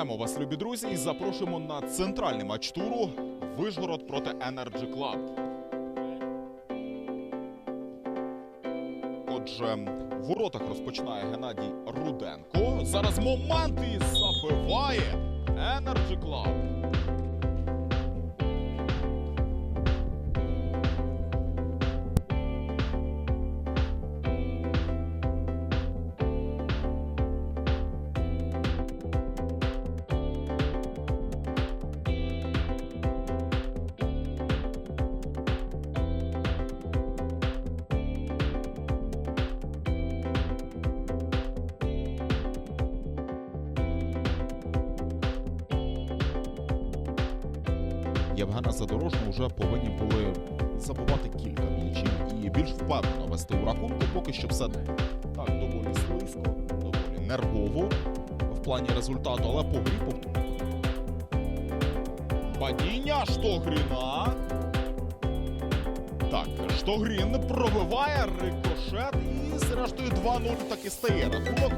Вітаємо вас, любі друзі, і запрошуємо на центральний матч туру Вижгород проти Energy Club. Отже, в воротах розпочинає Геннадій Руденко. Зараз момент і забиває Energy Club. Євгена Задорожного вже повинні були забувати кілька м'ячів і більш впевнено вести у рахунку. Поки що все так доволі слизько, доволі нервово в плані результату, але по грі повтор- Падіння Штогріна. Так, Штогрін пробиває рикошет і зрештою 2-0 таки стає рахунок.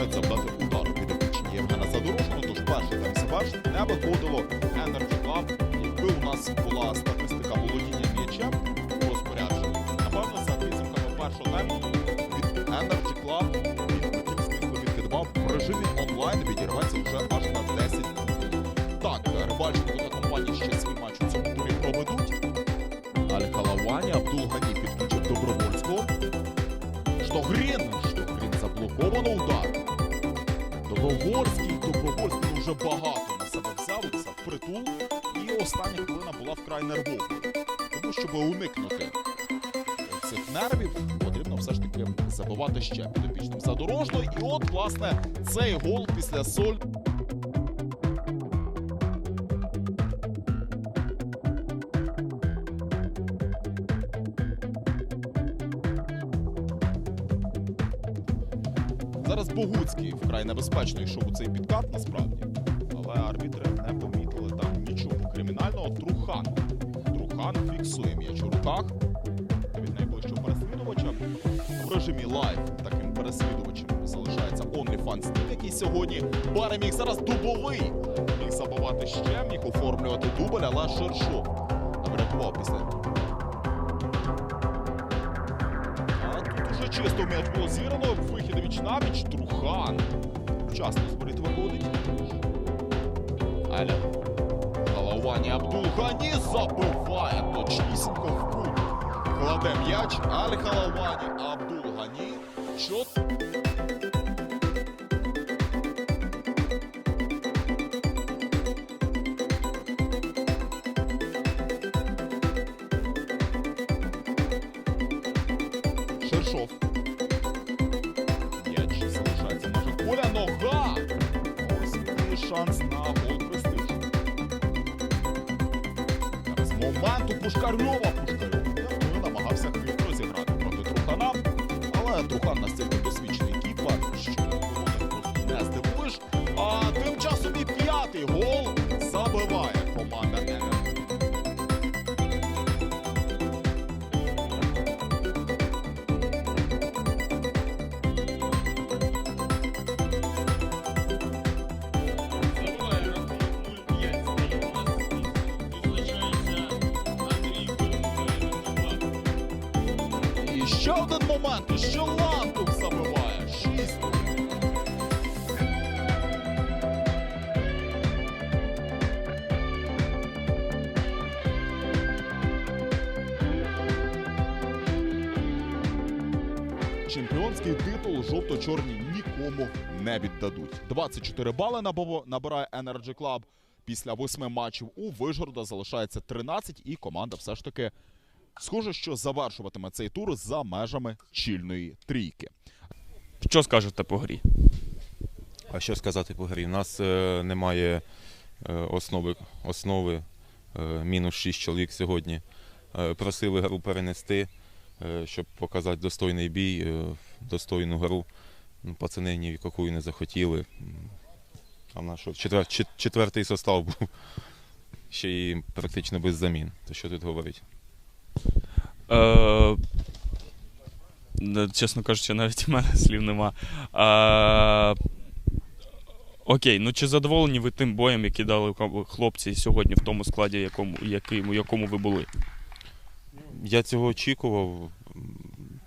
Не встигають завдати удару від опічні Євгена Задорожного. Тож перший тайм заверш не виходило Energy Club. Якби у нас була статистика володіння м'ячем у розпорядженні, напевно, за підсумками першого тайму від Energy Club відкидував в режимі онлайн відірветься вже аж на 10 хвилин. Так, Рибальченко та компанія ще свій матч у цьому турі проведуть. Аль-Халавані, Абдул-Гані підключив Добровольського. Штогрін! Штогрін заблоковано удар. Добровольський, Добровольський вже багато на себе взяв, це притул, І остання хвилина була вкрай нервовою. Тому, щоб уникнути цих нервів, потрібно все ж таки забивати ще підопічним задорожно. І от, власне, цей гол після соль. Зараз Богуцький вкрай небезпечно йшов у цей підкат насправді. Але арбітри не помітили там нічого кримінального. Трухан. Трухан фіксує м'яч у руках від найближчого переслідувача. В режимі лайв таким переслідувачем залишається OnlyFans Team, який сьогодні переміг зараз дубовий. Міг забивати ще, міг оформлювати дубль, але Шершов врятував після А тут уже чисто м'яч було зіграно. Вихід віч навіч. Трухан. Вчасно зборіт виходить. Аля. Головання Абдулгані забиває точнісінько в кут. Кладе м'яч. Аль Халавані Абдулгані. Чот. Шершов. М'яч залишається в межах поля. Нога! Ось і шанс на гол престижу. Зараз момент у Пушкарьова. Пушкарьов я намагався хитро зіграти проти Трухана. Але Трухан настільки досвідчений кіпер, що не здивуєш. А тим часом і п'ятий гол ще один момент, і ще лантух забиває. Шість. Чемпіонський титул жовто-чорні нікому не віддадуть. 24 бали набирає Energy Club. Після восьми матчів у Вижгорода залишається 13, і команда все ж таки схоже, що завершуватиме цей тур за межами чільної трійки. Що скажете по грі? А що сказати по грі? У нас е, немає е, основи, основи е, мінус 6 чоловік сьогодні. Е, просили гру перенести, е, щоб показати достойний бій, е, достойну гру. Ну, пацани ні в яку не захотіли. А в нас що, четвер, чет- четвертий состав був. Ще й практично без замін. То що тут говорить? Е, чесно кажучи, навіть у мене слів нема. Е, окей, ну чи задоволені ви тим боєм, який дали хлопці сьогодні в тому складі, якому, яким, у якому ви були? Я цього очікував,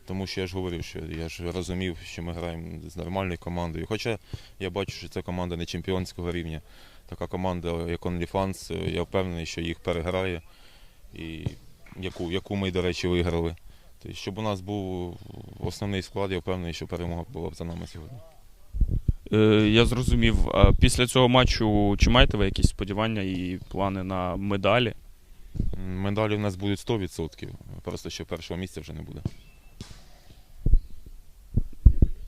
тому що я ж говорив, що я ж розумів, що ми граємо з нормальною командою. Хоча я бачу, що це команда не чемпіонського рівня. Така команда, як OnlyFans, я впевнений, що їх переграє, і яку, яку ми, до речі, виграли. Тобто, щоб у нас був основний склад, я впевнений, що перемога була б за нами сьогодні. Е, я зрозумів. А після цього матчу чи маєте ви якісь сподівання і плани на медалі? Медалі в нас будуть 100%, просто що першого місця вже не буде.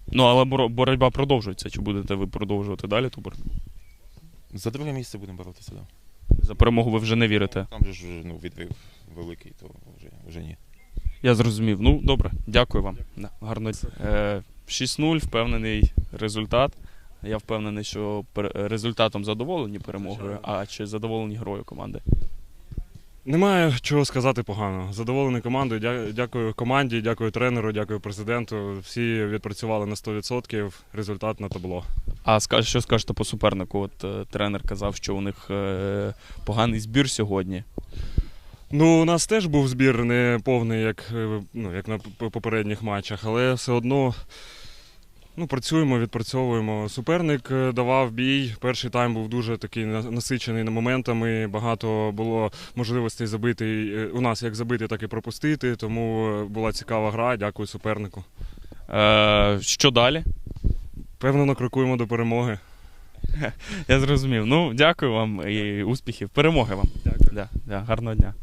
Ну, але боротьба продовжується. Чи будете ви продовжувати далі ту боротьбу? За друге місце будемо боротися. Да. За перемогу ви вже не вірите. Там же ж ну, відрив великий, то вже, вже ні. Я зрозумів. Ну, добре, дякую вам. Да, гарно. Е, 6-0, впевнений результат. Я впевнений, що результатом задоволені перемогою, а чи задоволені грою команди. Немає чого сказати погано. Задоволений командою. Дякую команді, дякую тренеру, дякую президенту. Всі відпрацювали на 100%. Результат на табло. А що скажете по супернику? От е, тренер казав, що у них е, поганий збір сьогодні. Ну, у нас теж був збір не повний, як, е, ну, як на попередніх матчах, але все одно ну, працюємо, відпрацьовуємо. Суперник е, давав бій. Перший тайм був дуже такий на- насичений моментами. Багато було можливостей забити е, у нас як забити, так і пропустити. Тому була цікава гра. Дякую супернику. Е, що далі? Певно, крокуємо до перемоги. Я зрозумів. Ну, дякую вам і успіхів. Перемоги вам. Дякую. Да, да, гарного дня.